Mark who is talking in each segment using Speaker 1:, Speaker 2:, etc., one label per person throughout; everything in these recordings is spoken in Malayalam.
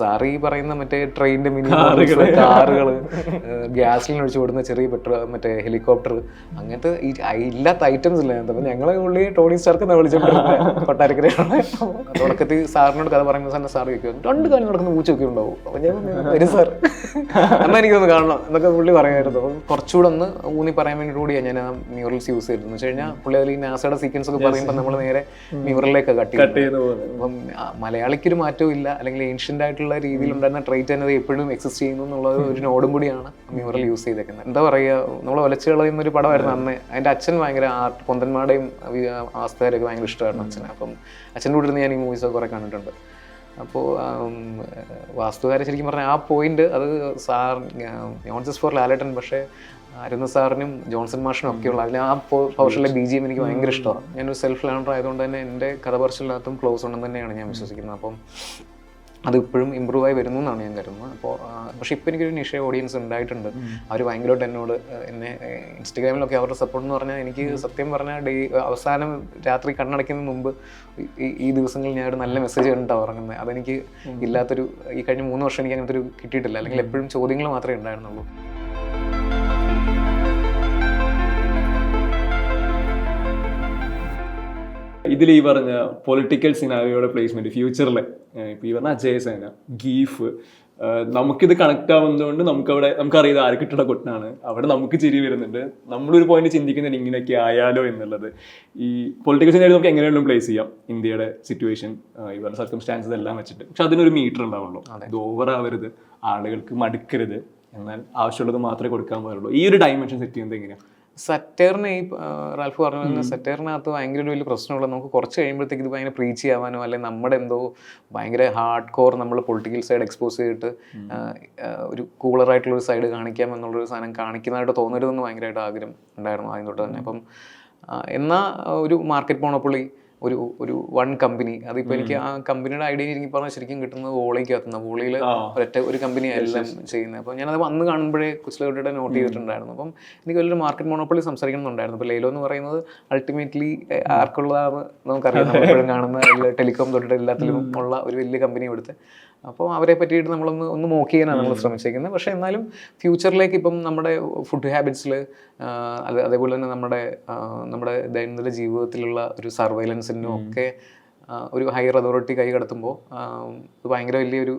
Speaker 1: സാറ് ഈ പറയുന്ന മറ്റേ ട്രെയിനിന്റെ മിനി
Speaker 2: കാറുകൾ.
Speaker 1: കാറുകൾ ഗ്യാസിലിന് ഒഴിച്ചു കൊടുക്കുന്ന ചെറിയ പെട്രോൾ മറ്റേ ഹെലികോപ്റ്റർ അങ്ങനത്തെ ഈ ഇല്ലാത്ത ഐറ്റംസ് ഇല്ല. അപ്പൊ ഞങ്ങളെ ഉള്ളി ടോണി സ്റ്റാർക്ക് വിളിച്ചിട്ടുണ്ട് കൊട്ടാരക്കര കൊട്ടാരക്കരയാണ് തുടക്കത്തിൽ സാറിനോട് കഥ പറയുമ്പോൾ തന്നെ സാർ ചോദിക്കും രണ്ട് കാലം നടക്കുന്ന പൂച്ചയൊക്കെ ഉണ്ടാവും അപ്പൊ ഞാൻ വരും സാർ. എന്നാ എനിക്കൊന്ന് കാണണം എന്നൊക്കെ പുള്ളി പറയായിരുന്നു. അപ്പം കുറച്ചുകൂടെ ഒന്ന് ഊന്നി പറയാൻ വേണ്ടി കൂടിയാണ് ഞാൻ ആ മ്യൂറൽസ് യൂസ് ചെയ്തിരുന്നു എന്ന് വെച്ച് കഴിഞ്ഞാൽ പുള്ളി അതിൽ ഈ നാസയുടെ സീക്വൻസ് ഒക്കെ പറയുമ്പോൾ നമ്മൾ നേരെ മ്യൂറലിലേക്ക് കട്ട്
Speaker 2: പോകുന്നത്.
Speaker 1: അപ്പം മലയാളിക്കൊരു മാറ്റവും ഇല്ല. അല്ലെങ്കിൽ ഏൻഷ്യന്റ് ആയിട്ടുള്ള രീതിയിൽ ഉണ്ടായിരുന്ന ട്രേറ്റ് തന്നെ എപ്പോഴും എക്സിസ്റ്റ് ചെയ്യുന്നു എന്നുള്ള ഒരു നോടും കൂടിയാണ് മ്യൂറൽ യൂസ് ചെയ്തേക്കുന്നത്. എന്താ പറയുക നമ്മൾ ഒലച്ചു കളയുന്ന ഒരു പടമായിരുന്നു അന്ന്. അതിന്റെ അച്ഛൻ ഭയങ്കര ആർട്ട് പൊന്തന്മാരുടെയും ആസ്തകാരൊക്കെ ഭയങ്കര ഇഷ്ടമായിരുന്നു അച്ഛനെ. അപ്പം അച്ഛന്റെ കൂടെ ഇരുന്ന് ഞാൻ ഈ മൂവീസൊക്കെ കുറേ കണ്ടിട്ടുണ്ട്. അപ്പോൾ വാസ്തുകാരെ ശരിക്കും പറഞ്ഞാൽ ആ പോയിന്റ് അത് സാർ ജോൺസസ് ഫോർ ലാലേട്ടൻ പക്ഷേ അരുന്ന സാറിനും ജോൺസൺ മാഷിനും ഒക്കെയുള്ള അതിൽ ആ പോർഷനിലെ ബി ജി എം എനിക്ക് ഭയങ്കര ഇഷ്ടമാണ്. ഞാനൊരു സെൽഫ് ലേണർ ആയതുകൊണ്ട് തന്നെ എന്റെ കഥ പറച്ചിലിനകത്തും ക്ലോസ് ഉണ്ടെന്ന് തന്നെയാണ് ഞാൻ വിശ്വസിക്കുന്നത്. അപ്പം അത് ഇപ്പോഴും ഇമ്പ്രൂവ് ആയി വരുന്നു എന്നാണ് ഞാൻ കരുതുന്നത്. അപ്പോൾ പക്ഷേ ഇപ്പോൾ എനിക്കൊരു നിഷ ഓഡിയൻസ് ഉണ്ടായിട്ടുണ്ട്. അവർ ഭയങ്കരമായിട്ട് എന്നോട് എന്നെ ഇൻസ്റ്റഗ്രാമിലൊക്കെ അവരുടെ സപ്പോർട്ട് എന്ന് പറഞ്ഞാൽ എനിക്ക് സത്യം പറഞ്ഞാൽ ഡേ അവസാനം രാത്രി കണ്ണടയ്ക്കുന്നതിന് മുമ്പ് ഈ- ഈ ദിവസങ്ങളിൽ ഞാൻ ഒരു നല്ല മെസ്സേജ് കണ്ടിട്ടാണ് ഉറങ്ങുന്നത്. അതെനിക്ക് ഇല്ലാത്തൊരു ഈ കഴിഞ്ഞ മൂന്ന് വർഷം എനിക്ക് അങ്ങനത്തെ ഒരു കിട്ടിയിട്ടില്ല. അല്ലെങ്കിൽ എപ്പോഴും ചോദ്യങ്ങൾ മാത്രമേ ഉണ്ടായിരുന്നുള്ളൂ.
Speaker 2: ഇതിൽ ഈ പറഞ്ഞ പൊളിറ്റിക്കൽ സിനാരിയോയുടെ പ്ലേസ്മെന്റ് ഫ്യൂച്ചറിലെ ഇപ്പൊ ഈ പറഞ്ഞ അജയസേന ഗീഫ് നമുക്കിത് കണക്ട് ആവുന്നതുകൊണ്ട് നമുക്ക് അവിടെ നമുക്കറിയാം ആര് കിട്ടുന്ന കൊട്ടാണ്. അവിടെ നമുക്ക് ചിരി വരുന്നുണ്ട്. നമ്മളൊരു പോയിന്റ് ചിന്തിക്കുന്നുണ്ട് ഇങ്ങനെയൊക്കെ ആയാലോ എന്നുള്ളത്. ഈ പൊളിറ്റിക്കൽ സിനാരിയോ നമുക്ക് എങ്ങനെയാണെങ്കിലും പ്ലേസ് ചെയ്യാം. ഇന്ത്യയുടെ സിറ്റുവേഷൻ ഈ പറഞ്ഞ സർക്കംസ്റ്റാൻസസ് എല്ലാം വെച്ചിട്ട്. പക്ഷെ അതിനൊരു മീറ്റർ ഉണ്ടാവുള്ളൂ. ഇത് ഓവർ ആവരുത്. ആളുകൾക്ക് മടുക്കരുത്. എന്നാൽ ആവശ്യമുള്ളത് മാത്രമേ കൊടുക്കാൻ പാടുള്ളൂ. ഈ ഒരു ഡയമെൻഷൻ സെറ്റ് ചെയ്യുന്നത് എങ്ങനെയാണ്
Speaker 1: സറ്റേറിന് ഈ റാൽഫ് പറഞ്ഞ സറ്റേറിനകത്ത് ഭയങ്കര ഒരു വലിയ പ്രശ്നമുള്ള നമുക്ക് കുറച്ച് കഴിയുമ്പോഴത്തേക്ക് ഇത് ഭയങ്കര പ്രീച്ച് ചെയ്യാവാനോ അല്ലെങ്കിൽ നമ്മുടെ എന്തോ ഭയങ്കര ഹാർഡ് കോർ നമ്മൾ പൊളിറ്റിക്കൽ സൈഡ് എക്സ്പോസ് ചെയ്തിട്ട് ഒരു കൂളറായിട്ടുള്ള ഒരു സൈഡ് കാണിക്കാം എന്നുള്ളൊരു സാധനം കാണിക്കുന്നതായിട്ട് തോന്നരുതെന്ന് ഭയങ്കരമായിട്ട് ആഗ്രഹം ഉണ്ടായിരുന്നു ആദ്യം തൊട്ട് തന്നെ. അപ്പം എന്നാൽ ഒരു മാർക്കറ്റ് മോണോപ്പൊളി ഒരു ഒരു വൺ കമ്പനി അതിപ്പോൾ എനിക്ക് ആ കമ്പനിയുടെ ഐഡിയ എനിക്ക് പറഞ്ഞാൽ ശരിക്കും കിട്ടുന്നത് വോളിക്കകത്തുനിന്ന്. വോളിയിൽ. ഒരൊറ്റ ഒരു കമ്പനി എല്ലാം ചെയ്യുന്നത്. അപ്പോൾ ഞാനത് വന്ന് കാണുമ്പോഴേ കുസ്ലോട്ടിയുടെ നോട്ട് ചെയ്തിട്ടുണ്ടായിരുന്നു. അപ്പം എനിക്ക് വലിയൊരു മാർക്കറ്റ് മോണോപ്പൊളി സംസാരിക്കണമെന്നുണ്ടായിരുന്നു. അപ്പോൾ ലേലോ എന്ന് പറയുന്നത് അൾട്ടിമേറ്റ്ലി ആർക്കുള്ളതാണ് നമുക്കറിയാം. നമ്മൾ എപ്പോഴും കാണുന്ന ടെലികോം തൊട്ടിട്ട് എല്ലാത്തിലും ഉള്ള ഒരു വലിയ കമ്പനി എടുത്ത് അപ്പോൾ അവരെ പറ്റിയിട്ട് നമ്മളൊന്ന് ഒന്ന് മോക്ക് ചെയ്യാനാണ് നമ്മൾ ശ്രമിച്ചേക്കുന്നത്. പക്ഷേ എന്നാലും ഫ്യൂച്ചറിലേക്ക് ഇപ്പം നമ്മുടെ ഫുഡ് ഹാബിറ്റ്സിൽ അത് അതേപോലെ തന്നെ നമ്മുടെ നമ്മുടെ ദൈനംദിന ജീവിതത്തിലുള്ള ഒരു സർവൈലൻസിനും ഒക്കെ ഒരു ഹയർ അതോറിറ്റി കൈ കടത്തുമ്പോൾ ഇത് ഭയങ്കര വലിയൊരു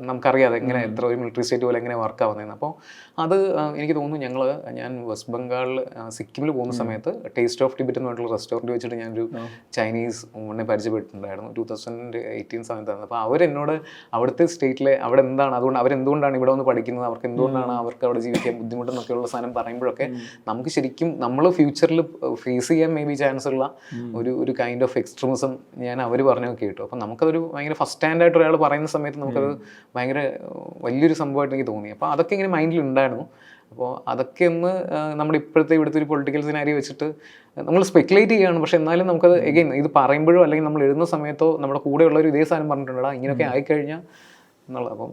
Speaker 1: നമുക്കറിയാതെ എങ്ങനെ എത്ര ഒരു മിലിറ്ററി സ്റ്റേറ്റ് പോലെ എങ്ങനെ വർക്ക് ആവുന്നതെന്ന് അപ്പോൾ അത് എനിക്ക് തോന്നുന്നു ഞങ്ങൾ ഞാൻ വെസ്റ്റ് ബംഗാളിൽ സിക്കിമിൽ പോകുന്ന സമയത്ത് ടേസ്റ്റ് ഓഫ് ടിബറ്റ് എന്ന് പറഞ്ഞിട്ടുള്ള റെസ്റ്റോറന്റ് വെച്ചിട്ട് ഞാനൊരു ചൈനീസ് ഊണിനെ പരിചയപ്പെട്ടിട്ടുണ്ടായിരുന്നു. ടൂ തൗസൻഡ് എയ്റ്റീൻ സമയത്താണ് അപ്പോൾ അവരെന്നോട് അവിടുത്തെ സ്റ്റേറ്റിലെ അവിടെ എന്താണ് അതുകൊണ്ട് അവരെന്തുകൊണ്ടാണ് ഇവിടെ വന്ന് പഠിക്കുന്നത് അവർക്ക് എന്തുകൊണ്ടാണ് അവർക്ക് അവിടെ ജീവിക്കാൻ ബുദ്ധിമുട്ടെന്നൊക്കെയുള്ള സാധനം പറയുമ്പോഴൊക്കെ നമുക്ക് ശരിക്കും നമ്മൾ ഫ്യൂച്ചറിൽ ഫേസ് ചെയ്യാൻ മേ ബി ചാൻസ് ഉള്ള ഒരു ഒരു കൈൻഡ് ഓഫ് എക്സ്ട്രീമിസം ഞാൻ അവർ പറഞ്ഞൊക്കെ കേട്ടു അപ്പം നമുക്കതൊരു ഭയങ്കര ഫസ്റ്റ് സ്റ്റാൻഡായിട്ട് ഒരാൾ പറയുന്ന സമയത്ത് നമുക്കത് ഭയങ്കര വലിയൊരു സംഭവമായിട്ട് എനിക്ക് തോന്നി. അപ്പോൾ അതൊക്കെ ഇങ്ങനെ മൈൻഡിൽ ഉണ്ടായിരുന്നു. അപ്പോൾ അതൊക്കെ ഒന്ന് നമ്മുടെ ഇപ്പോഴത്തെ ഇവിടുത്തെ ഒരു പൊളിറ്റിക്കൽ സിനാരി വെച്ചിട്ട് നമ്മൾ സ്പെക്കുലേറ്റ് ചെയ്യുകയാണ്. പക്ഷെ എന്നാലും നമുക്കത് എഗെയിൻ ഇത് പറയുമ്പോഴോ അല്ലെങ്കിൽ നമ്മൾ എഴുതുന്ന സമയത്തോ നമ്മുടെ കൂടെയുള്ളവർ ഇതേ സാധനം പറഞ്ഞിട്ടുണ്ടോ ഇങ്ങനെയൊക്കെ ആയിക്കഴിഞ്ഞാൽ എന്നുള്ളത് അപ്പം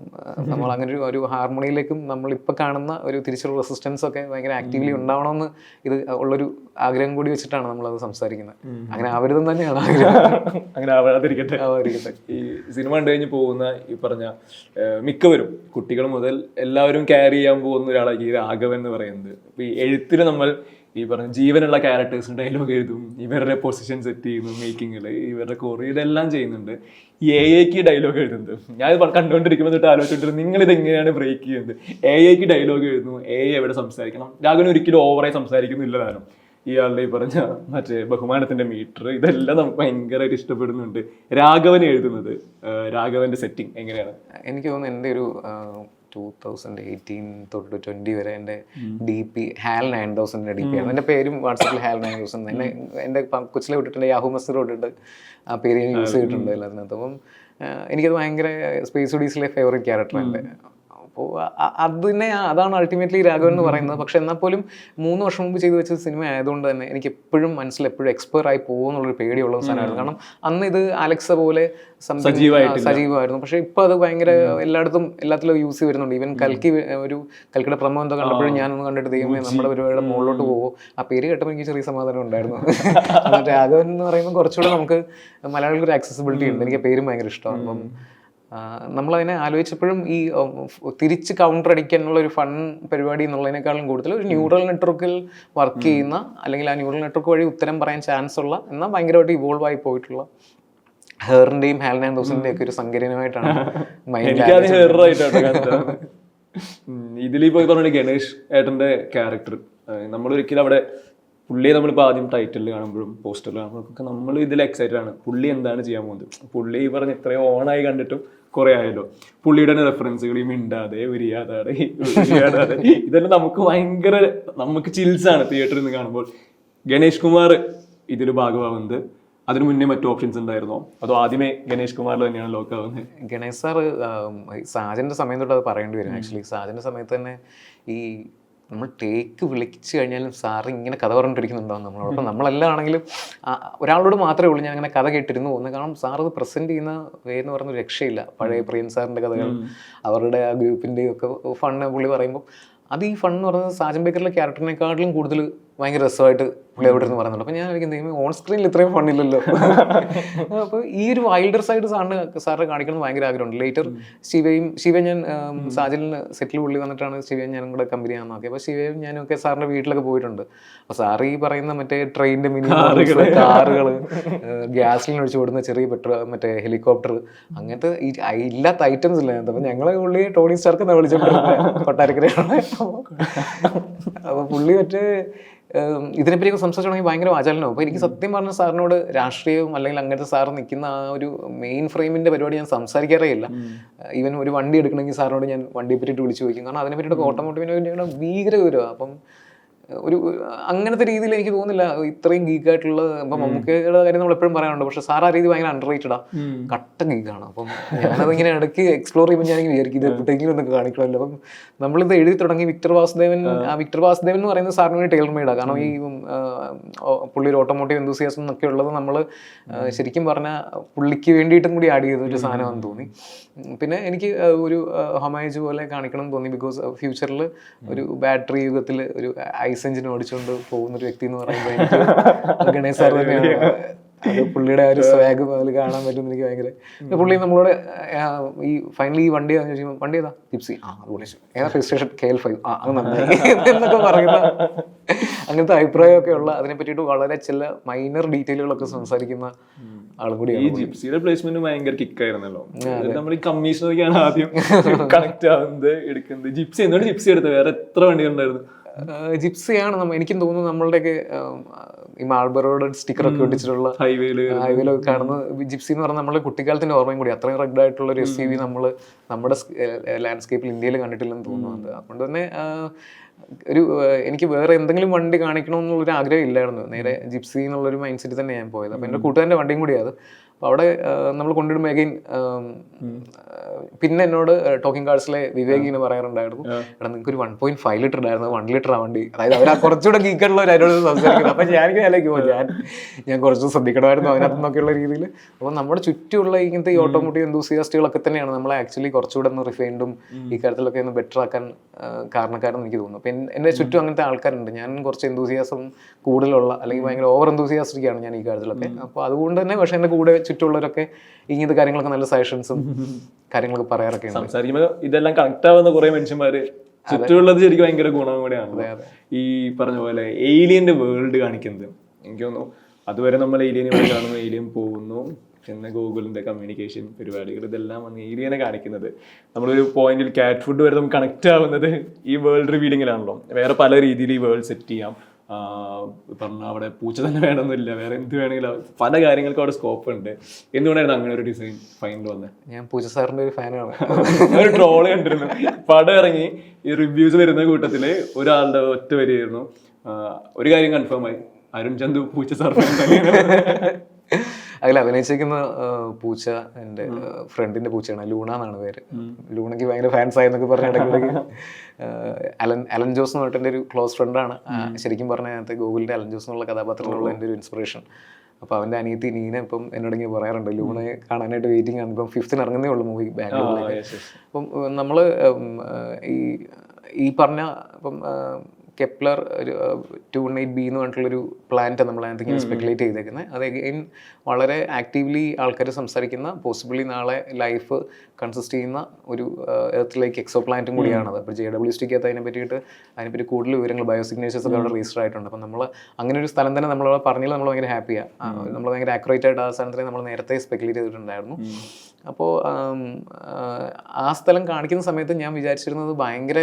Speaker 1: നമ്മൾ അങ്ങനെ ഒരു ഒരു ഹാർമോണിയിലേക്കും നമ്മൾ ഇപ്പം കാണുന്ന ഒരു തിരിച്ചുള്ള റെസിസ്റ്റൻസ് ഒക്കെ ഭയങ്കര ആക്റ്റീവ്ലി ഉണ്ടാവണമെന്ന് ഇത് ഉള്ളൊരു ആഗ്രഹം കൂടി വെച്ചിട്ടാണ് നമ്മളത് സംസാരിക്കുന്നത്. അങ്ങനെ ആവരുതെന്ന് തന്നെയാണ് ആഗ്രഹം.
Speaker 2: അങ്ങനെ ആവാതിരിക്കട്ടെ.
Speaker 1: ആവാതിരിക്കട്ടെ.
Speaker 2: ഈ സിനിമ കണ്ടു കഴിഞ്ഞ് പോകുന്ന ഈ പറഞ്ഞ മിക്കവരും കുട്ടികൾ മുതൽ എല്ലാവരും ക്യാരി ചെയ്യാൻ പോകുന്ന ഒരാളാണ് ഈ രാഘവൻ എന്ന് പറയുന്നത്. അപ്പോൾ ഈ എഴുത്തിൽ നമ്മൾ ഈ പറഞ്ഞ ജീവനുള്ള ക്യാരക്ടേഴ്സിന് ഡയലോഗ് എഴുതും ഇവരുടെ പൊസിഷൻ സെറ്റ് ചെയ്യുന്നു മേക്കിങ്ങിൽ ഇവരുടെ കോറി ഇതെല്ലാം ചെയ്യുന്നുണ്ട്. എ എക്ക് ഡയലോഗ് എഴുതുന്നത്. ഞാൻ ഇത് കണ്ടുകൊണ്ടിരിക്കുമ്പോൾ തൊട്ട് ആലോചിച്ചിട്ട് നിങ്ങൾ ഇത് എങ്ങനെയാണ് ബ്രേക്ക് ചെയ്യുന്നത്? എ എക്ക് ഡയലോഗ് എഴുതുന്നു. എ എവിടെ സംസാരിക്കണം? രാഘവൻ ഒരിക്കലും ഓവറായി സംസാരിക്കുന്നില്ല താനും. ഇയാളുടെ ഈ പറഞ്ഞ മറ്റേ ബഹുമാനത്തിന്റെ മീറ്റർ ഇതെല്ലാം നമുക്ക് ഭയങ്കരമായിട്ട് ഇഷ്ടപ്പെടുന്നുണ്ട്. രാഘവൻ എഴുതുന്നത് രാഘവന്റെ സെറ്റിംഗ് എങ്ങനെയാണ്?
Speaker 1: എനിക്ക് തോന്നുന്നു എന്റെ ഒരു ടൂ തൗസൻഡ് എയ്റ്റീൻ തൊട്ട് ട്വന്റി വരെ എന്റെ ഡി പി ഹാൽ നയൻ തൗസൻഡിന്റെ ഡി പി ആണ് എന്റെ പേരും വാട്സപ്പിൽ ഹാൽ നയൻ തൗസൻഡ് എന്നെ എന്റെ കൊച്ചിലെ വിട്ടിട്ടുണ്ട് യാഹു മസ്റ്റർ വിട്ടിട്ട് ആ പേര് ഞാൻ യൂസ് ചെയ്തിട്ടുണ്ട് എല്ലാത്തിനകത്ത്. അപ്പം എനിക്കത് ഭയങ്കര സ്പേസ് ഒഡീസിലെ ഫേവറേറ്റ് ക്യാരക്ടർ എന്റെ. അപ്പോൾ അതിനെ അതാണ് അൾട്ടിമേറ്റ്ലി രാഘവൻ എന്ന് പറയുന്നത്. പക്ഷെ എന്നാൽ പോലും മൂന്ന് വർഷം മുമ്പ് ചെയ്തു വെച്ച സിനിമ ആയതുകൊണ്ട് തന്നെ എനിക്ക് എപ്പോഴും മനസ്സിൽ എപ്പോഴും എക്സ്പയർ ആയി പോകുമെന്നുള്ളൊരു പേടിയുള്ള സാധനമായിരുന്നു. കാരണം അന്ന് ഇത് അലക്സ പോലെ. സജീവമായിരുന്നു പക്ഷേ ഇപ്പോൾ അത് ഭയങ്കര എല്ലായിടത്തും എല്ലാത്തിലും യൂസ് വരുന്നുണ്ട്. ഈവൻ കൽക്കി ഒരു കൽക്കിയുടെ പ്രമോ എന്തോ കണ്ടപ്പോഴും ഞാനൊന്ന് കണ്ടിട്ട് ദൈവമേ നമ്മുടെ പരിപാടിയുടെ മുകളിലോട്ട് പോകുമോ ആ പേര് കേട്ടപ്പോൾ എനിക്ക് ചെറിയ സമാധാനം ഉണ്ടായിരുന്നു. രാഘവൻ എന്ന് പറയുമ്പോൾ കുറച്ചുകൂടെ നമുക്ക് മലയാളികൾക്ക് ഒരു ആക്സസിബിലിറ്റി ഉണ്ട്. എനിക്ക് പേരും ഭയങ്കര ഇഷ്ടമാണ്. അപ്പം നമ്മളതിനെ ആലോചിച്ചപ്പോഴും ഈ തിരിച്ച് കൗണ്ടർ അടിക്കാനുള്ള ഒരു ഫൺ പരിപാടി എന്നുള്ളതിനേക്കാളും കൂടുതൽ ഒരു ന്യൂറൽ നെറ്റ്വർക്കിൽ വർക്ക് ചെയ്യുന്ന അല്ലെങ്കിൽ ആ ന്യൂറൽ നെറ്റ്വർക്ക് വഴി ഉത്തരം പറയാൻ ചാൻസ് ഉള്ള എന്നാൽ ഭയങ്കരമായിട്ട് ഇവോൾവ് ആയി പോയിട്ടുള്ള ഹെയറിന്റെയും ഹാലൻ ആൻഡോസിന്റെ ഒക്കെ ഒരു സങ്കരീനമായിട്ടാണ്
Speaker 2: ഇതിലിപ്പോ പറഞ്ഞ ഗണേഷ് ഏട്ടന്റെ ക്യാരക്ടർ നമ്മളൊരിക്കലും അവിടെ പുള്ളിയെ നമ്മളിപ്പോൾ ആദ്യം ടൈറ്റിൽ കാണുമ്പോഴും പോസ്റ്ററിൽ കാണുമ്പോഴൊക്കെ നമ്മൾ ഇതിൽ എക്സൈറ്റഡ് ആണ്. പുള്ളി എന്താണ് ചെയ്യാൻ പോകുന്നത്? പുള്ളി ഈ പറഞ്ഞ ഇത്രയും ഓണായി കണ്ടിട്ടും കുറേ ആയല്ലോ. പുള്ളിയുടെ റെഫറൻസുകൾ ഈ മിണ്ടാതെ ഉരിയാതാതെ ഉരിയാടാതെ ഇതെല്ലാം നമുക്ക് ഭയങ്കര നമുക്ക് ചിൽസാണ് തിയേറ്ററിൽ നിന്ന് കാണുമ്പോൾ. ഗണേഷ് കുമാർ ഇതിൽ ഭാഗമാവുന്നത്. അതിനു മുന്നേ മറ്റു ഓപ്ഷൻസ് ഉണ്ടായിരുന്നോ? അതോ ആദ്യമേ ഗണേഷ് കുമാറിൽ തന്നെയാണ് ലോക്ക് ആവുന്നത്?
Speaker 1: ഗണേഷ് സാർ സാജന്റെ സമയം തൊട്ട് അത് പറയേണ്ടി വരും. ആക്ച്വലി സാജന്റെ സമയത്ത് തന്നെ ഈ നമ്മൾ ടേക്ക് വിളിച്ചു കഴിഞ്ഞാലും സാറ് ഇങ്ങനെ കഥ പറഞ്ഞിട്ടിരിക്കുന്നുണ്ടാവും നമ്മളോട്. അപ്പം നമ്മളെല്ലാം ആണെങ്കിലും ഒരാളോട് മാത്രമേ ഉള്ളൂ ഞാൻ അങ്ങനെ കഥ കേട്ടിരുന്നു പോകുന്നത്. കാരണം സാർ അത് പ്രസന്റ് ചെയ്യുന്ന വേ എന്ന് പറഞ്ഞ രക്ഷയില്ല. പഴയ പ്രിയൻ സാറിന്റെ കഥകൾ അവരുടെ ആ ഗ്രൂപ്പിന്റെയൊക്കെ ഫണ്ണ് പുള്ളി പറയുമ്പോൾ അത് ഈ ഫൺ എന്ന് പറയുന്നത് സാജൻ ബേക്കറിലെ ക്യാരക്ടറിനെക്കാട്ടിലും കൂടുതൽ ഭയങ്കര രസമായിട്ട് പ്ലേ ഔട്ട് എന്ന് പറയുന്നുണ്ട്. അപ്പോൾ ഞാൻ എനിക്ക് ഓൺ സ്ക്രീനിൽ ഇത്രയും ഫണ്ണില്ലല്ലോ. അപ്പോൾ ഈ ഒരു വൈൽഡർ സൈഡ് സാറിന് സാറിനെ കാണിക്കണം ഭയങ്കര ആഗ്രഹമുണ്ട്. ലേറ്റർ ശിവയും ശിവ ഞാൻ സാജലിന് സെറ്റിൽ പുള്ളി വന്നിട്ടാണ് ശിവയും ഞാനും കൂടെ കമ്പനി ആണെന്ന് നോക്കിയത്. അപ്പോൾ ശിവയും ഞാനും ഒക്കെ സാറിന്റെ വീട്ടിലൊക്കെ പോയിട്ടുണ്ട്. അപ്പോൾ സാർ ഈ പറയുന്ന മറ്റേ ട്രെയിനിന്റെ മിനി കാറുകൾ ഗ്യാസിലിന് ഒഴിച്ച് വിടുന്ന ചെറിയ പെട്രോ മറ്റേ ഹെലികോപ്റ്റർ അങ്ങനത്തെ ഈ ഇല്ലാത്ത ഐറ്റംസ് ഇല്ല? അപ്പോൾ ഞങ്ങളെ പുള്ളി ടോണി സ്റ്റാർക്ക് വിളിച്ചിട്ടുണ്ട് കൊട്ടാരക്കരയാണ്. അപ്പോൾ പുള്ളി മറ്റേ ഇതിനെപ്പറ്റിയൊക്കെ സംസാരിച്ചിട്ടുണ്ടെങ്കിൽ ഭയങ്കര വാചാലനാവും. അപ്പോൾ എനിക്ക് സത്യം പറഞ്ഞ സാറിനോട് രാഷ്ട്രീയവും അല്ലെങ്കിൽ അങ്ങനത്തെ സാർ നിൽക്കുന്ന ആ ഒരു മെയിൻ ഫ്രെയിമിന്റെ പരിപാടി ഞാൻ സംസാരിക്കാറേ ഇല്ല. ഈവൻ ഒരു വണ്ടി എടുക്കണമെങ്കിൽ സാറിനോട് ഞാൻ വണ്ടിയെ പറ്റിയിട്ട് വിളിച്ചു ചോദിക്കും. കാരണം അതിനെ പറ്റിയിട്ട് ഓട്ടോമോട്ടീവിനെ ഭീകര വിവരമാണ് അപ്പം ഒരു അങ്ങനത്തെ രീതിയിൽ എനിക്ക് തോന്നുന്നില്ല. ഇത്രയും ഗീക്കായിട്ടുള്ള ഇപ്പം മമ്മൂക്കയുടെ കാര്യം നമ്മൾ എപ്പോഴും പറയാറുണ്ട്. പക്ഷെ സാർ ആ രീതി ഭയങ്കര അണ്ടർ റേറ്റഡാ കട്ട ഗീക്കാണ് അപ്പം ഞാനതിങ്ങനെ ഇടയ്ക്ക് എക്സ്പ്ലോർ ചെയ്യുമ്പോൾ ഞാനിങ്ങനെ വിചാരിക്കും ഇത് എവിടെയെങ്കിലും ഒന്ന് കാണിക്കണമല്ലോ അപ്പം നമ്മളിത് എഴുതി തുടങ്ങി വിക്ടർ വാസുദേവൻ ആ. വിക്ടർ വാസുദേവൻ എന്ന് പറയുന്നത് സാറിന് വേണ്ടി ടൈലർ മെയ്ഡാണ് കാരണം ഈ പുള്ളി ഒരു ഓട്ടോമോട്ടീവ് എന്തൂസിയാസം എന്നൊക്കെ ഉള്ളത് നമ്മൾ ശരിക്കും പറഞ്ഞാൽ പുള്ളിക്ക് വേണ്ടിയിട്ടും കൂടി ആഡ് ചെയ്ത ഒരു സാധനമാണെന്ന് തോന്നി. പിന്നെ എനിക്ക് ഒരു ഹൊമേജ് പോലെ കാണിക്കണം എന്ന് തോന്നി. ബിക്കോസ് ഫ്യൂച്ചറിൽ ഒരു ബാറ്ററി യുഗത്തിൽ ഒരു ഐസ് എഞ്ചിൻ ഓടിച്ചുകൊണ്ട് പോകുന്ന ഒരു വ്യക്തി എന്ന് പറയുമ്പോൾ ഗണേശ് സാർ തന്നെയാണ്. അത് പുള്ളിയുടെ ആ ഒരു സ്വാഗ് അതിൽ കാണാൻ പറ്റും എനിക്ക് ഭയങ്കര പുള്ളി നമ്മളോട് ഈ ഫൈനലി ഈ വണ്ടി ഏതാന്ന് ചോദിക്കുമ്പോൾ വണ്ടി ഏതാ? ടിപ്സി ആ അത് വിളിച്ചു ഏതാ രജിസ്ട്രേഷൻ കെ എൽ ഫൈവ് ആ അത് നന്നായി. എന്നൊക്കെ പറയുന്ന അങ്ങനത്തെ അഭിപ്രായമൊക്കെ ഉള്ള അതിനെ പറ്റിയിട്ട് വളരെ ചില മൈനർ ഡീറ്റെയിലുകളൊക്കെ സംസാരിക്കുന്ന ആളും
Speaker 2: ഈ ജിപ്സിയുടെ പ്ലേസ്മെന്റ് ഭയങ്കര കിക്കായിരുന്നല്ലോ നമ്മൾ ഈ കമ്മീഷൻ ആദ്യം കണക്ട് ആവുന്നത് എടുക്കുന്നത്. ജിപ്സി എന്തുകൊണ്ട് ജിപ്സി എടുത്തത്? വേറെ എത്ര വണ്ടികളുണ്ടായിരുന്നു?
Speaker 1: ജിപ്സിയാണ് നമ്മൾ എനിക്കും തോന്നുന്നു നമ്മളുടെയൊക്കെ ഈ മാൾബറോഡ് സ്റ്റിക്കറൊക്കെ ഒട്ടിച്ചിട്ടുള്ള
Speaker 2: ഹൈവേയിൽ
Speaker 1: ഹൈവേയിലൊക്കെ കാണുന്ന ജിപ്സി എന്ന് പറഞ്ഞാൽ നമ്മുടെ കുട്ടിക്കാലത്തിന്റെ ഓർമ്മയും കൂടി. അത്രയും റെഡ് ആയിട്ടുള്ള ഒരു എസ് യു വി നമ്മൾ നമ്മുടെ ലാൻഡ്സ്കേപ്പിൽ ഇന്ത്യയിൽ കണ്ടിട്ടില്ലെന്ന് തോന്നുന്നുണ്ട്. അതുകൊണ്ട് തന്നെ ഒരു എനിക്ക് വേറെ എന്തെങ്കിലും വണ്ടി കാണിക്കണമെന്നുള്ളൊരു ആഗ്രഹം ഇല്ലായിരുന്നു. നേരെ ജിപ്സി എന്നുള്ളൊരു മൈൻഡ് സെറ്റ് തന്നെ ഞാൻ പോയത്. അപ്പം എന്റെ കൂട്ടുകാരന്റെ വണ്ടിയും കൂടിയാണ് അപ്പോൾ അവിടെ നമ്മൾ കൊണ്ടിടുമ്പോൾ അഗൈൻ പിന്നെ എന്നോട് ടോക്കിംഗ് കാർഡ്സിലെ വിവേക് ഇങ്ങനെ പറയാറുണ്ടായിരുന്നു എടാ നിങ്ങൾക്ക് ഒരു വൺ പോയിന്റ് ഫൈവ് ലിറ്റർ ഉണ്ടായിരുന്നു വൺ ലിറ്റർ ആ വണ്ടി. അതായത് അവർ കുറച്ചുകൂടെ ഗീക്കായിട്ടുള്ളവർ അതിനോട് സംസാരിക്കുന്നത് അപ്പം ഞാനിങ്ങനെ ആലോചിക്കും "ഓ, ഞാൻ ഞാൻ കുറച്ച് ശ്രദ്ധിക്കണമായിരുന്നു അതിനകത്ത് നിന്നൊക്കെയുള്ള രീതിയിൽ അപ്പോൾ നമ്മുടെ ചുറ്റുമുള്ള ഇങ്ങനത്തെ ഈ ഓട്ടോമോട്ടീവ് എന്തൂസിയാസ്റ്റുകളൊക്കെ തന്നെയാണ് നമ്മളെ ആക്ച്വലി കുറച്ചുകൂടെ ഒന്ന് റിഫൈൻഡും ഈ കാര്യത്തിലൊക്കെ ഒന്ന് ബെറ്റർ ആക്കാൻ ആ, കാരണക്കാരെന്ന് എനിക്ക് തോന്നുന്നു. അപ്പം എന്റെ ചുറ്റും അങ്ങനത്തെ ആൾക്കാരുണ്ട്. ഞാൻ കുറച്ച് എന്തൂസിയാസം കൂടുതലുള്ള അല്ലെങ്കിൽ ഭയങ്കര ഓവർ എന്തൂസിയാസ്റ്റിക്കാണ് ഞാൻ ഈ കാര്യത്തിലൊക്കെ. അപ്പോൾ അതുകൊണ്ട് തന്നെ പക്ഷേ എന്റെ കൂടെ ചുറ്റുമുള്ളവരൊക്കെ ഇങ്ങനത്തെ കാര്യങ്ങളൊക്കെ നല്ല സജഷൻസും കാര്യങ്ങളൊക്കെ പറയാറൊക്കെ ഉണ്ട്.
Speaker 2: സംസാരിക്കുമ്പോ ഇതെല്ലാം കണക്ട് ആവുന്ന കുറെ മനുഷ്യന്മാര് ചുറ്റുമുള്ളത് ശരിക്കും ഭയങ്കര ഗുണം കൂടെയാണ്. ഈ പറഞ്ഞ പോലെ ഏലിയന്റെ വേൾഡ് കാണിക്കുന്നത്. എനിക്ക് തോന്നുന്നു അതുവരെ നമ്മൾ ഏലിയനെ പോയി കാണുന്നു ഏലിയൻ പോകുന്നു പിന്നെ ഗൂഗിളിന്റെ കമ്മ്യൂണിക്കേഷൻ പരിപാടികൾ ഇതെല്ലാം വന്ന് ഏലിയനെ കാണിക്കുന്നത്. നമ്മളൊരു പോയിന്റിൽ കാറ്റ് ഫുഡ് വരെ നമുക്ക് കണക്ട് ആവുന്നത് ഈ വേൾഡ് റിവീലിംഗിലാണല്ലോ വേറെ പല രീതിയിൽ ഈ വേൾഡ് സെറ്റ് ചെയ്യാം. പറഞ്ഞ അവിടെ പൂച്ച തന്നെ വേണമെന്നില്ല. വേറെ എന്ത് വേണമെങ്കിലും പല കാര്യങ്ങൾക്കും അവിടെ സ്കോപ്പ് ഉണ്ട്. എന്തുകൊണ്ടായിരുന്നു അങ്ങനെ ഒരു ഡിസൈൻ ഫൈനൽ വന്നത്
Speaker 1: ഞാൻ പൂച്ച സാറിന്റെ ഒരു ഫാനാണ്
Speaker 2: ഒരു ട്രോൾ കണ്ടിരുന്നു. പടം ഇറങ്ങി ഈ റിവ്യൂസ് വരുന്ന കൂട്ടത്തിൽ ഒരാളുടെ ഒറ്റ വരികയായിരുന്നു ഒരു കാര്യം കൺഫേം ആയി. അരുൺ ചന്തു പൂച്ച സാർ
Speaker 1: അതിൽ അഭിനയിച്ചിരിക്കുന്ന പൂച്ച എന്റെ ഫ്രണ്ടിന്റെ പൂച്ചയാണ് ലൂണ എന്നാണ് പേര്. ലൂണയ്ക്ക് ഭയങ്കര ഫാൻസ് ആയെന്നൊക്കെ പറഞ്ഞ ഇടയ്ക്കിടയ്ക്ക്. അലൻ അലൻ ജോസ് എന്ന് പറഞ്ഞിട്ട് എന്റെ ഒരു ക്ലോസ് ഫ്രണ്ടാണ്. ശരിക്കും പറഞ്ഞ അതിനകത്ത് ഗൂഗിളിന്റെ അലൻ ജോസ് എന്നുള്ള കഥാപാത്രത്തിലുള്ള എന്റെ ഒരു ഇൻസ്പിറേഷൻ. അപ്പോൾ അവന്റെ അനിയത്തി നീന ഇപ്പം എന്നോടിങ്ങനെ പറയാറുണ്ട് ലൂണെ കാണാനായിട്ട് വെയിറ്റിംഗ് ആണ്. ഇപ്പം ഫിഫ്ത്തിന് ഇറങ്ങുന്നേ ഉള്ളൂ മൂവി ബാംഗ്ലൂരിലേക്ക്. അപ്പം നമ്മൾ ഈ ഈ പറഞ്ഞ ഇപ്പം കെപ്ലർ ഒരു ടു നൈറ്റ് ബി എന്ന് പറഞ്ഞിട്ടുള്ളൊരു പ്ലാന്റ് നമ്മൾ അതിനകത്ത് ഇങ്ങനെ സ്പെക്കുലേറ്റ് ചെയ്തേക്കുന്നത് അത് അഗെയിൻ വളരെ ആക്റ്റീവ്ലി ആൾക്കാർ സംസാരിക്കുന്ന പോസിബിളി നാളെ ലൈഫ് കൺസിസ്റ്റ് ചെയ്യുന്ന ഒരു എർത്തിലേക്ക് എക്സോ പ്ലാന്റും കൂടിയാണത്. അപ്പോൾ ജെ ഡബ്ല്യു സ്റ്റിക്കകത്ത് അതിനെ പറ്റിയിട്ട് അതിനെപ്പറ്റി കൂടുതൽ വിവരങ്ങൾ ബയോസിഗ്നേച്ചേഴ്സ് ഒക്കെ അവിടെ രജിസ്റ്റർ ആയിട്ടുണ്ട്. അപ്പോൾ നമ്മൾ അങ്ങനെ ഒരു സ്ഥലം തന്നെ നമ്മൾ പറഞ്ഞാൽ നമ്മൾ ഭയങ്കര ഹാപ്പിയാണ് നമ്മൾ ഭയങ്കര ആക്യുറേറ്റ് ആയിട്ട് ആ സ്ഥലത്തിനെ നമ്മൾ നേരത്തെ സ്പെക്കുലേറ്റ് ചെയ്തിട്ടുണ്ടായിരുന്നു. അപ്പോൾ ആ സ്ഥലം കാണിക്കുന്ന സമയത്ത് ഞാൻ വിചാരിച്ചിരുന്നത് ഭയങ്കര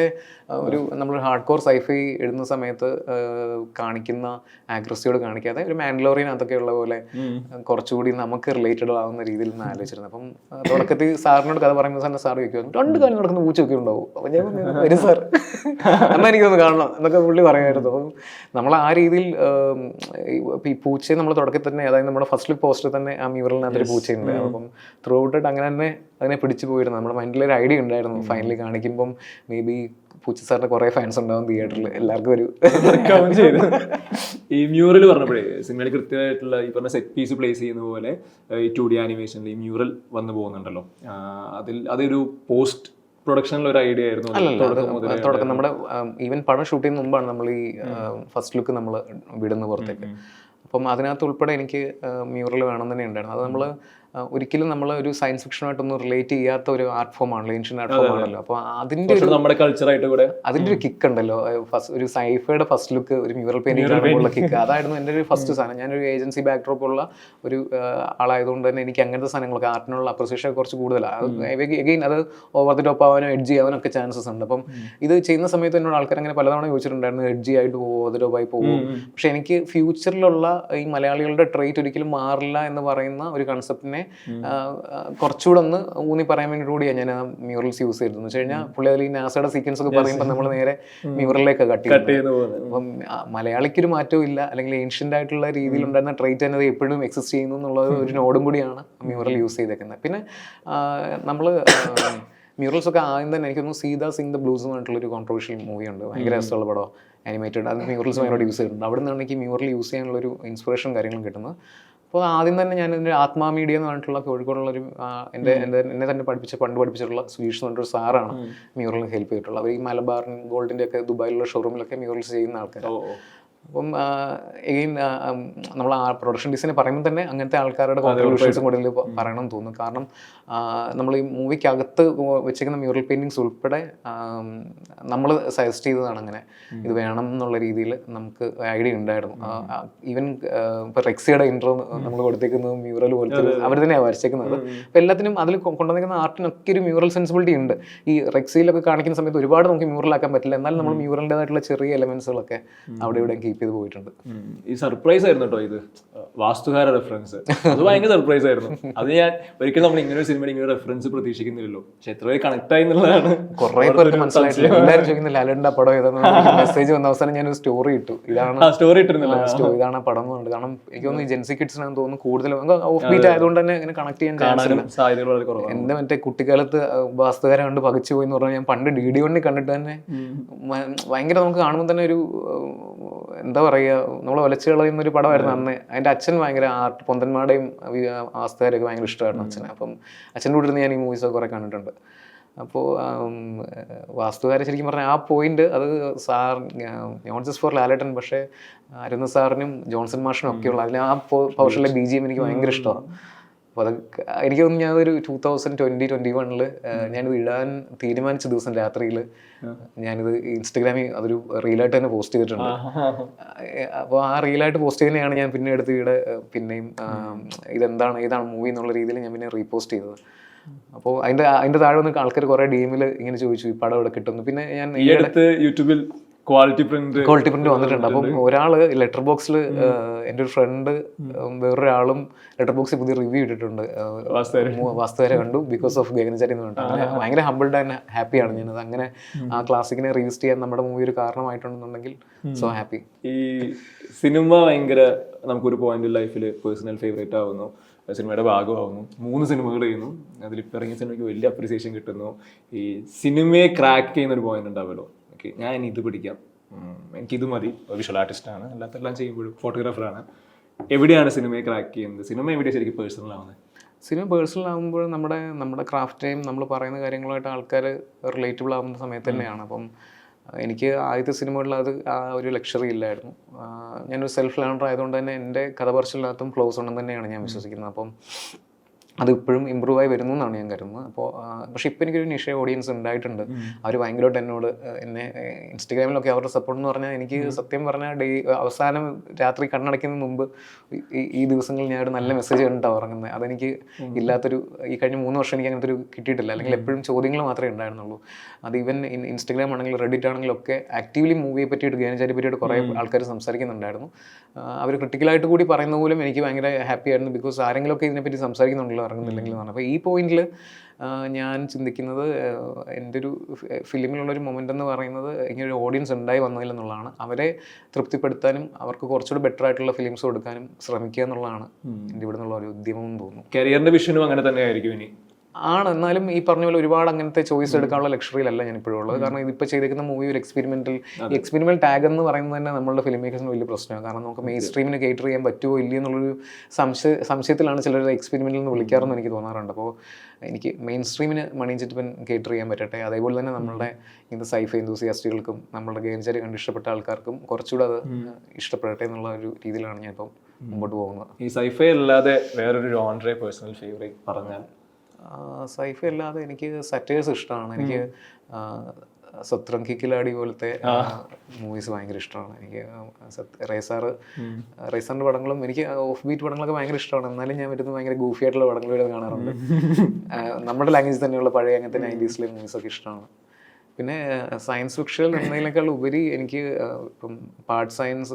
Speaker 1: ഒരു നമ്മൾ ഹാർഡ് കോർ സൈഫൈ ഇടുന്ന സമയത്ത് കാണിക്കുന്ന ആക്രസിയോട് കാണിക്കാതെ ഒരു മാൻഡലോറിയൻ അതൊക്കെ ഉള്ള പോലെ കുറച്ചുകൂടി നമുക്ക് റിലേറ്റഡ് ആവുന്ന രീതിയിൽ നിന്ന് ആലോചിച്ചിരുന്നത് അപ്പം തുടക്കത്തിൽ സാറിനോട് കഥ പറയുമ്പോൾ തന്നെ സാർ ചോദിക്കും രണ്ട് കാലം നടക്കുന്ന പൂച്ചയൊക്കെ ഉണ്ടാവും അപ്പം ഞാൻ വരും സാർ. എന്നാൽ എനിക്കൊന്ന് കാണണം എന്നൊക്കെ പുള്ളി പറയുമായിരുന്നു. അപ്പം നമ്മൾ ആ രീതിയിൽ ഈ പൂച്ചയെ നമ്മൾ തുടക്കത്തിൽ തന്നെ അതായത് നമ്മുടെ ഫസ്റ്റ് പോസ്റ്റർ തന്നെ ആ മ്യൂറലിനകത്ത് ഒരു പൂച്ചയുണ്ട്. അപ്പം ത്രൂ ഔട്ട് അങ്ങനെ തന്നെ അതിനെ പിടിച്ചു പോയിരുന്നു. നമ്മുടെ മൈൻഡിൽ ഒരു ഐഡിയ ഉണ്ടായിരുന്നു. ഫൈനലി കാണിക്കുമ്പം മേ ബി പൂച്ച സാറിന് കുറേ ഫാൻസ് ഉണ്ടാവും തിയേറ്ററിൽ എല്ലാവർക്കും ഒരു
Speaker 2: ചെയ്തു. ഈ മ്യൂറൽ പറഞ്ഞപ്പോഴേ സിനിമയിൽ കൃത്യമായിട്ടുള്ള ഈ പറഞ്ഞ സെറ്റ് പീസ് പ്ലേസ് ചെയ്യുന്ന പോലെ ഈ ടു ഡി ആനിമേഷനിൽ ഈ മ്യൂറൽ വന്നു പോകുന്നുണ്ടല്ലോ. അതിൽ അതൊരു പോസ്റ്റ് പ്രൊഡക്ഷനിൽ ഒരു ഐഡിയ ആയിരുന്നു തുടക്കം
Speaker 1: നമ്മുടെ ഈവൻ പടം ഷൂട്ട് ചെയ്യുന്ന മുമ്പാണ് നമ്മൾ ഈ ഫസ്റ്റ് ലുക്ക് നമ്മൾ വിടുന്ന പുറത്തേക്ക്. അപ്പം അതിനകത്ത് ഉൾപ്പെടെ എനിക്ക് മ്യൂറൽ വേണം തന്നെ ഉണ്ടായിരുന്നു. അത് നമ്മൾ ഒരിക്കലും നമ്മൾ ഒരു സയൻസ് ഫിക്ഷനുമായിട്ടൊന്നും റിലേറ്റ് ചെയ്യാത്ത ഒരു ആർട്ട് ഫോം ആണല്ലോ ഏൻഷ്യൻ ആർട്ട് ഫോം ആണല്ലോ. അപ്പോൾ അതിന്റെ ഒരു
Speaker 2: കൾച്ചർ നമ്മുടെ കൾച്ചറായിട്ട് കൂടെ.
Speaker 1: അതിന്റെ ഒരു കിക്ക് ഉണ്ടല്ലോ. ഫസ്റ്റ് ഒരു സൈഫയുടെ ഫസ്റ്റ് ലുക്ക് ഒരു മ്യൂറൽ പെയിന്റിംഗ് കിക്ക് അതായിരുന്നു എന്റെ ഒരു ഫസ്റ്റ് സാധനം. ഞാനൊരു ഏജൻസി ബാക്ക്ഡ്രോപ്പ് ഉള്ള ഒരു ആളായതുകൊണ്ട് തന്നെ എനിക്ക് അങ്ങനത്തെ സാധനങ്ങളൊക്കെ ആർട്ടിനുള്ള അപ്രിസിയേഷൻ കുറച്ച് കൂടുതലാണ് എഗെയിൻ അത് ഓവർ ദി ടോപ്പ് ആവാനോ എഡ്ജ് ചെയ്യാനോ ഒക്കെ ചാൻസസ് ഉണ്ട്. അപ്പം ഇത് ചെയ്യുന്ന സമയത്ത് എന്നോട് ആൾക്കാർ അങ്ങനെ പലതവണ ചോദിച്ചിട്ടുണ്ടായിരുന്നു എഡ്ജി ആയിട്ട് പോവോ ഓവർ ദി ടോപ്പ് ആയി പോവോ. പക്ഷെ എനിക്ക് ഫ്യൂച്ചറിലുള്ള ഈ മലയാളികളുടെ ട്രേറ്റ് ഒരിക്കലും മാറില്ല എന്ന് പറയുന്ന ഒരു കൺസെപ്റ്റിനെ കുറച്ചുകൂടെ ഒന്ന് ഊന്നി പറയാൻ വേണ്ടി കൂടിയാണ് ഞാൻ മ്യൂറൽസ് യൂസ് ചെയ്തത് എന്ന് വെച്ച് കഴിഞ്ഞാൽ പുള്ളി അതിൽ ഈ നാസയുടെ സീക്വൻസ് ഒക്കെ പറയുമ്പോൾ നമ്മൾ നേരെ മ്യൂറലിലേക്ക് കട്ടി
Speaker 2: പോകുന്നത്.
Speaker 1: അപ്പം ആ, മലയാളിക്കൊരു മാറ്റവും ഇല്ല. അല്ലെങ്കിൽ ഏൻഷ്യന്റ് ആയിട്ടുള്ള രീതിയിൽ ഉണ്ടായിരുന്ന ട്രേറ്റ് തന്നെ എപ്പോഴും എക്സിസ്റ്റ് ചെയ്യുന്നു എന്നുള്ള ഒരു നോടും കൂടിയാണ് മ്യൂറൽ യൂസ് ചെയ്തേക്കുന്നത്. പിന്നെ നമ്മൾ മ്യൂറൽസ് ഒക്കെ ആദ്യം തന്നെ എനിക്ക് തോന്നുന്നു സീതാ സിംഗ് ദ ബ്ലൂസ് എന്ന് പറഞ്ഞിട്ടുള്ള ഒരു കോൺട്രവേഴ്ഷ്യൽ മൂവി ഉണ്ട്. ഭയങ്കര രസമുള്ള പടം ആനിമേറ്റഡ് അത് മ്യൂറൽസ് ഭയങ്കര യൂസ് ചെയ്തിട്ടുണ്ട്. അവിടെ നിന്നാണ് എനിക്ക് മ്യൂറൽ യൂസ് ചെയ്യാനുള്ള ഒരു ഇൻസ്പിറേഷൻ കാര്യങ്ങളും കിട്ടുന്നത്. അപ്പോൾ ആദ്യം തന്നെ ഞാൻ എന്റെ ആത്മാ മീഡിയ എന്ന് പറഞ്ഞിട്ടുള്ള കോഴിക്കോടുള്ള ഒരു എന്റെ എന്റെ എന്നെ തന്നെ പഠിപ്പിച്ച പണ്ട് പഠിപ്പിച്ചിട്ടുള്ള സുവീഷ് എന്ന് പറഞ്ഞൊരു സാറാണ് മ്യൂറലിന് ഹെൽപ്പ് ചെയ്തിട്ടുള്ളത്. അവർ ഈ മലബാറിൻ ഗോൾഡിന്റെ ഒക്കെ ദുബായിലുള്ള ഷോറൂമിലൊക്കെ മ്യൂറൽസ് ചെയ്യുന്ന ആൾക്കാർ. അപ്പം എഗെയിൻ നമ്മൾ ആ പ്രൊഡക്ഷൻ ഡിസൈൻ പറയുമ്പോൾ തന്നെ അങ്ങനത്തെ ആൾക്കാരുടെ കോൺട്രിബ്യൂഷൻസും കൂടുതൽ പറയണം എന്ന് തോന്നുന്നു. കാരണം നമ്മൾ ഈ മൂവിക്കകത്ത് വെച്ചേക്കുന്ന മ്യൂറൽ പെയിന്റിങ്സ് ഉൾപ്പെടെ നമ്മൾ സജസ്റ്റ് ചെയ്തതാണ് അങ്ങനെ. ഇത് വേണം എന്നുള്ള രീതിയിൽ നമുക്ക് ഐഡിയ ഉണ്ടായിരുന്നു. ഈവൻ ഇപ്പോൾ റെക്സിയുടെ ഇൻട്രോ നമ്മൾ കൊടുത്തേക്കുന്നത് മ്യൂറൽ പോലത്തെ അവർ തന്നെയാണ് വരച്ചേക്കുന്നത്. അപ്പോൾ എല്ലാത്തിനും അതിൽ കൊണ്ടുവന്നിരിക്കുന്ന ആർട്ടിനൊക്കെ ഒരു മ്യൂറൽ സെൻസിബിലിറ്റി ഉണ്ട്. ഈ റെക്സിയിലൊക്കെ കാണിക്കുന്ന സമയത്ത് ഒരുപാട് നമുക്ക് മ്യൂറലാക്കാൻ പറ്റില്ല. എന്നാലും നമ്മൾ മ്യൂറലിന്റെതായിട്ടുള്ള ചെറിയ എലമെൻസുകളൊക്കെ അവിടെ ഇവിടെ കീപ്പ് ചെയ്ത് പോയിട്ടുണ്ട്.
Speaker 2: ഈ സർപ്രൈസ് ആയിരുന്നു കേട്ടോ ഇത്. വാസ്തുകാര റെഫറൻസ് അത് ഭയങ്കര സർപ്രൈസ് ആയിരുന്നു. അത് ഞാൻ ഒരിക്കലും നമ്മൾ ഇങ്ങനെ ഒരു സിനിമയിൽ ഇങ്ങനെ റെഫറൻസ് പ്രതീക്ഷിക്കുന്നില്ലല്ലോ. പക്ഷെ എത്ര പേര് കണക്ട് ആയി എന്നുള്ളതാണ്.
Speaker 1: കുറെ പേർക്ക് മനസ്സിലായിട്ടില്ല എല്ലാവരും പടം ഏതാന്ന് മെസ്സേജ് വന്ന അവസാനം ഞാൻ ഒരു സ്റ്റോറി ഇട്ടു. ഇതാണ്
Speaker 2: സ്റ്റോറി ഇട്ടിരുന്നില്ല.
Speaker 1: സ്റ്റോറി ഇതാണ് പടം എന്ന് പറഞ്ഞത് കാരണം എനിക്ക് തോന്നുന്നു ജെൻസി കിഡ്സിനാണെന്ന് തോന്നുന്നു കൂടുതൽ ഓഫ് ബീറ്റ് ആയതുകൊണ്ട് തന്നെ ഇങ്ങനെ കണക്ട് ചെയ്യാൻ ചാൻസ് എന്റെ മറ്റേ കുട്ടിക്കാലത്ത് വാസ്തുകാരെ കണ്ട് പകച്ചു പോയി എന്ന് പറഞ്ഞാൽ ഞാൻ പണ്ട് ഡി ഡി വണ്ണി കണ്ടിട്ട് തന്നെ ഭയങ്കര നമുക്ക് കാണുമ്പോൾ തന്നെ ഒരു എന്താ പറയുക നമ്മൾ ഒലച്ചു കളയുന്ന ഒരു പടമായിരുന്നു അന്ന്. എന്റെ അച്ഛൻ ഭയങ്കര ആർട്ട് പൊന്തന്മാരുടെയും ആസ്തകാരൊക്കെ ഭയങ്കര ഇഷ്ടമായിരുന്നു അച്ഛനെ. അപ്പം അച്ഛന്റെ കൂടെ ഇരുന്ന് ഞാൻ ഈ മൂവീസൊക്കെ കുറേ കണ്ടിട്ടുണ്ട്. അപ്പോൾ വാസ്തുകാരെ ശരിക്കും പറഞ്ഞാൽ ആ പോയിന്റ് അത് സാർ ജോൺസസ് ഫോർ ലാലേട്ടൻ പക്ഷേ അരുന്ന സാറിനും ജോൺസൺ മാഷിനും ഒക്കെയുള്ള അതിൽ ആ പോർഷനിലെ ബി ജി എം എനിക്ക് ഭയങ്കര ഇഷ്ടമാണ്. അപ്പോൾ അത് എനിക്ക് തോന്നുന്നു ഞാനൊരു ടൂ തൗസൻഡ് ട്വന്റി ട്വന്റി വണ്ണിൽ ഞാനിത് ഇടാൻ തീരുമാനിച്ച ദിവസം രാത്രിയിൽ ഞാനിത് ഇൻസ്റ്റഗ്രാമിൽ അതൊരു റീലായിട്ട് തന്നെ പോസ്റ്റ് ചെയ്തിട്ടുണ്ട്. അപ്പോൾ ആ റീലായിട്ട് പോസ്റ്റ് ചെയ്യുന്നതാണ് ഞാൻ പിന്നെ എടുത്ത് ഇവിടെ പിന്നെയും ഇതെന്താണ് ഏതാണ് മൂവി എന്നുള്ള രീതിയിൽ ഞാൻ പിന്നെ റീപോസ്റ്റ് ചെയ്തത്. അപ്പോൾ അതിന്റെ അതിന്റെ താഴെ വന്ന് ആൾക്കാർ കുറെ ഡീമിൽ ഇങ്ങനെ ചോദിച്ചു ഈ പടം ഇവിടെ കിട്ടുന്നു പിന്നെ ഞാൻ
Speaker 2: ഈ അടുത്ത് യൂട്യൂബിൽ ക്വാളിറ്റി പ്രിന്റ്
Speaker 1: ക്വാളിറ്റി പ്രിന്റ് വന്നിട്ടുണ്ട്. അപ്പം ഒരാൾ ലെറ്റർ ബോക്സിൽ എന്റെ ഒരു ഫ്രണ്ട് വേറൊരാളും ലെറ്റർ ബോക്സിൽ പുതിയ റിവ്യൂ ഇട്ടിട്ടുണ്ട്. വാസ്തുവരെ. കണ്ടു ബിക്കോസ് ഓഫ് ഗഗനചാരി എന്ന് പറഞ്ഞിട്ട്. ഭയങ്കര ഹമ്പിൾഡ് ആൻഡ് ഹാപ്പിയാണ് ഞാനത്. അങ്ങനെ ആ ക്ലാസിക്കിനെ റിവിസ്റ്റ് ചെയ്യാൻ നമ്മുടെ മൂവി ഒരു കാരണമായിട്ടുണ്ടെന്നുണ്ടെങ്കിൽ സോ ഹാപ്പി
Speaker 2: ഈ സിനിമ ഭയങ്കര നമുക്കൊരു പോയിന്റ് ലൈഫിൽ പേഴ്സണൽ ഫേവറേറ്റ് ആവുന്നു. സിനിമയുടെ ഭാഗമാവുന്നു. മൂന്ന് സിനിമകൾ ചെയ്യുന്നു. അതിലിപ്പോൾ ഇറങ്ങിയ സിനിമയ്ക്ക് വലിയ അപ്രീസിയേഷൻ കിട്ടുന്നു. ഈ സിനിമയെ ക്രാക്ക് ചെയ്യുന്ന ഒരു പോയിന്റ് ഉണ്ടാവുമല്ലോ ഓക്കെ ഞാൻ ഇനി ഇത് പിടിക്കാം എനിക്കിത് മതി. വിഷ്വൽ ആർട്ടിസ്റ്റാണ് ആണ്. അല്ലാത്തെല്ലാം ചെയ്യുമ്പോഴും ഫോട്ടോഗ്രാഫറാണ് എവിടെയാണ് സിനിമയെ ക്രാക്ക് ചെയ്യുന്നത്? സിനിമ എവിടെയാണ് ശരിക്കും പേഴ്സണൽ ആവുന്നത്?
Speaker 1: സിനിമ പേഴ്സണൽ ആകുമ്പോൾ നമ്മുടെ നമ്മുടെ ക്രാഫ്റ്റേയും നമ്മൾ പറയുന്ന കാര്യങ്ങളുമായിട്ട് ആൾക്കാർ റിലേറ്റബിൾ ആവുന്ന സമയത്ത് തന്നെയാണ്. അപ്പം എനിക്ക് ആദ്യത്തെ സിനിമകളിൽ അത് ആ ഒരു ലക്ഷറി ഇല്ലായിരുന്നു. ഞാനൊരു സെൽഫ് ലേണർ ആയതുകൊണ്ട് തന്നെ എന്റെ കഥ പറച്ചിലിനകത്തും ഫ്ലോസ് ഉണ്ടെന്ന് തന്നെയാണ് ഞാൻ വിശ്വസിക്കുന്നത്. അപ്പം അത് ഇപ്പോഴും ഇമ്പ്രൂവ് ആയി വരുന്നു എന്നാണ് ഞാൻ കരുതുന്നത്. അപ്പോൾ പക്ഷേ ഇപ്പോൾ എനിക്കൊരു നിഷ ഓഡിയൻസ് ഉണ്ടായിട്ടുണ്ട്. അവർ ഭയങ്കരമായിട്ട് എന്നോട് എന്നെ ഇൻസ്റ്റഗ്രാമിലൊക്കെ അവരുടെ സപ്പോർട്ട് എന്ന് പറഞ്ഞാൽ എനിക്ക് സത്യം പറഞ്ഞാൽ ഡേ അവസാനം രാത്രി കണ്ണടയ്ക്കുന്നതിന് മുമ്പ് ഈ- ദിവസങ്ങളിൽ ഞാൻ ഒരു നല്ല മെസ്സേജ് കണ്ടിട്ടാണ് ഉറങ്ങുന്നത്. അതെനിക്ക് ഇല്ലാത്തൊരു ഈ കഴിഞ്ഞ മൂന്ന് വർഷം എനിക്ക് അങ്ങനത്തെ ഒരു കിട്ടിയിട്ടില്ല. അല്ലെങ്കിൽ എപ്പോഴും ചോദ്യങ്ങൾ മാത്രമേ ഉണ്ടായിരുന്നുള്ളൂ. അത് ഈവൻ ഇൻസ്റ്റഗ്രാം ആണെങ്കിലും റെഡിറ്റ് ആണെങ്കിലും ഒക്കെ ആക്റ്റീവ്ലി മൂവിയെ പറ്റിയിട്ട് ഗാനചാരി പറ്റിയിട്ട് കുറേ ആൾക്കാർ സംസാരിക്കുന്നുണ്ടായിരുന്നു. അവർ ക്രിട്ടിക്കലായിട്ട് കൂടി പറയുന്ന പോലും എനിക്ക് ഭയങ്കര ഹാപ്പി ആയിരുന്നു. ബിക്കോസ് ആരെങ്കിലുമൊക്കെ ഇതിനെപ്പറ്റി സംസാരിക്കുന്നുണ്ടല്ലോ. ഇറങ്ങുന്നില്ലെങ്കിൽ എന്നാണ് അപ്പോൾ ഈ പോയിന്റിൽ ഞാൻ ചിന്തിക്കുന്നത് എന്റെ ഒരു ഫിലിമിലുള്ളൊരു മൊമെന്റ് എന്ന് പറയുന്നത് ഇങ്ങനെ ഒരു ഓഡിയൻസ് ഉണ്ടായി വന്നതിൽ എന്നുള്ളതാണ് അവരെ തൃപ്തിപ്പെടുത്താനും അവർക്ക് കുറച്ചുകൂടി ബെറ്റർ ആയിട്ടുള്ള ഫിലിംസ് കൊടുക്കാനും ശ്രമിക്കുക എന്നുള്ളതാണ് എന്റെ ഇവിടെ നിന്നുള്ള ഒരു ഉദ്യമം എന്ന് തോന്നുന്നു.
Speaker 2: കരിയറിന്റെ വിഷനും അങ്ങനെ തന്നെ ആയിരിക്കും ഇനി.
Speaker 1: ആണ്. എന്നാലും ഈ പറഞ്ഞ പോലെ ഒരുപാട് അങ്ങനത്തെ ചോയ്സ് എടുക്കാനുള്ള ലക്ഷറിയിലല്ല ഞാൻ ഇപ്പോഴും ഉള്ളത് കാരണം ഇതിപ്പോൾ ചെയ്തേക്കുന്ന മൂവി ഒരു എക്സ്പെരിമെന്റൽ എക്സ്പെരിമെന്റ് എക്സ്പെരിമെന്റൽ ടാഗ് എന്ന് പറയുന്നത് തന്നെ നമ്മളുടെ ഫിലിം മേക്കേഴ്സിന് വലിയ പ്രശ്നമാണ്. കാരണം നമുക്ക് മെയിൻ സ്ട്രീമിന് കേറ്റർ ചെയ്യാൻ പറ്റുമോ ഇല്ലയോ എന്നുള്ളൊരു സംശയ സംശയത്തിലാണ് ചിലർ എക്സ്പെരിമെന്റിൽ നിന്ന് വിളിക്കാറെന്ന് എനിക്ക് തോന്നാറുണ്ട്. അപ്പോൾ എനിക്ക് മെയിൻ സ്ട്രീമിന് മണി ചിറ്റപ്പൻ കേറ്റർ ചെയ്യാൻ പറ്റട്ടെ. അതേപോലെ തന്നെ നമ്മളുടെ ഇന്ന് സൈഫ് എന്തൂസിയാസ്റ്റുകൾക്കും നമ്മളുടെ ഗെയിംചാരി കണ്ട് ഇഷ്ടപ്പെട്ട ആൾക്കാർക്കും കുറച്ചുകൂടെ അത് ഇഷ്ടപ്പെടട്ടെ എന്നുള്ള ഒരു രീതിയിലാണ് ഞാൻ ഇപ്പം മുമ്പോട്ട് പോകുന്നത്.
Speaker 2: ഈ സൈഫൈ അല്ലാതെ വേറൊരു ഓൺറേ പേഴ്സണൽ ഫേവറേറ്റ് പറഞ്ഞാൽ?
Speaker 1: സൈഫ അല്ലാതെ എനിക്ക് സറ്റേഴ്സ് ഇഷ്ടമാണ്. എനിക്ക് സത്രംഖി കിലാടി പോലത്തെ മൂവീസ് ഭയങ്കര ഇഷ്ടമാണ്. എനിക്ക് റേസാർ റേസാറ് റേസാറിന്റെ പടങ്ങളും എനിക്ക് ഓഫ് ബീറ്റ് പടങ്ങളൊക്കെ ഭയങ്കര ഇഷ്ടമാണ്. എന്നാലും ഞാൻ വരുന്നത് ഭയങ്കര ഗൂഫി ആയിട്ടുള്ള പടങ്ങൾ കാണാറുണ്ട്. നമ്മുടെ ലാംഗ്വേജ് തന്നെയുള്ള പഴയ അങ്ങനത്തെ നയന്റീസിലെ മൂവീസൊക്കെ ഇഷ്ടമാണ്. പിന്നെ സയൻസ് ഫിക്ഷൻ എന്നതിനേക്കാൾ ഉപരി എനിക്ക് ഇപ്പം പാർട്ട് സയൻസ്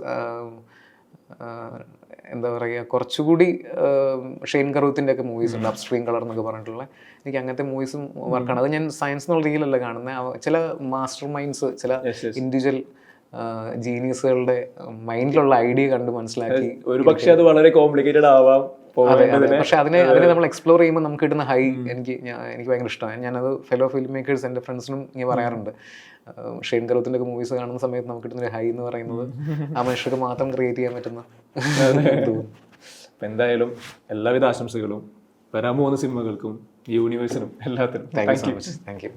Speaker 1: എന്താ പറയുക കുറച്ചുകൂടി ഷെയ്ൻ കറൂത്തിന്റെ ഒക്കെ മൂവീസ് ഉണ്ട് അപ്സ്ട്രീം കളർ എന്നൊക്കെ പറഞ്ഞിട്ടുള്ള. എനിക്ക് അങ്ങനത്തെ മൂവീസും വർക്കാണ് അത് ഞാൻ സയൻസ് എന്നുള്ള രീതിയിലല്ല കാണുന്നത് ചില മാസ്റ്റർ മൈൻഡ്സ് ചില. ഇൻഡിവിജ്വൽ ജീനിയസുകളുടെ മൈൻഡിലുള്ള ഐഡിയ കണ്ട് മനസ്സിലാക്കി
Speaker 2: ഒരു പക്ഷേ അത് വളരെ കോംപ്ലിക്കേറ്റഡ് ആവാം.
Speaker 1: പക്ഷെ അതിനെ അതിനെ നമ്മൾ എക്സ്പ്ലോർ ചെയ്യുമ്പോൾ നമുക്ക് കിട്ടുന്ന ഹൈ എനിക്ക് എനിക്ക് ഭയങ്കര ഇഷ്ടമാണ് ഞാനത് ഫെലോ ഫിലിം മേക്കേഴ്സ് എന്റെ ഫ്രണ്ട്സിനും ഇങ്ങനെ പറയാറുണ്ട്. ഷെയ്ൻ കറുത്തിന്റെ ഒക്കെ മൂവീസ് കാണുന്ന സമയത്ത് നമുക്ക് കിട്ടുന്ന ഒരു ഹൈ എന്ന് പറയുന്നത് ആ മനുഷ്യർക്ക് മാത്രം ക്രിയേറ്റ് ചെയ്യാൻ പറ്റുന്ന
Speaker 2: എന്തായാലും എല്ലാവിധ ആശംസകളും. വരാൻ പോകുന്ന സിനിമകൾക്കും യൂണിവേഴ്സിനും എല്ലാത്തിനും.
Speaker 1: Thank you so much thank you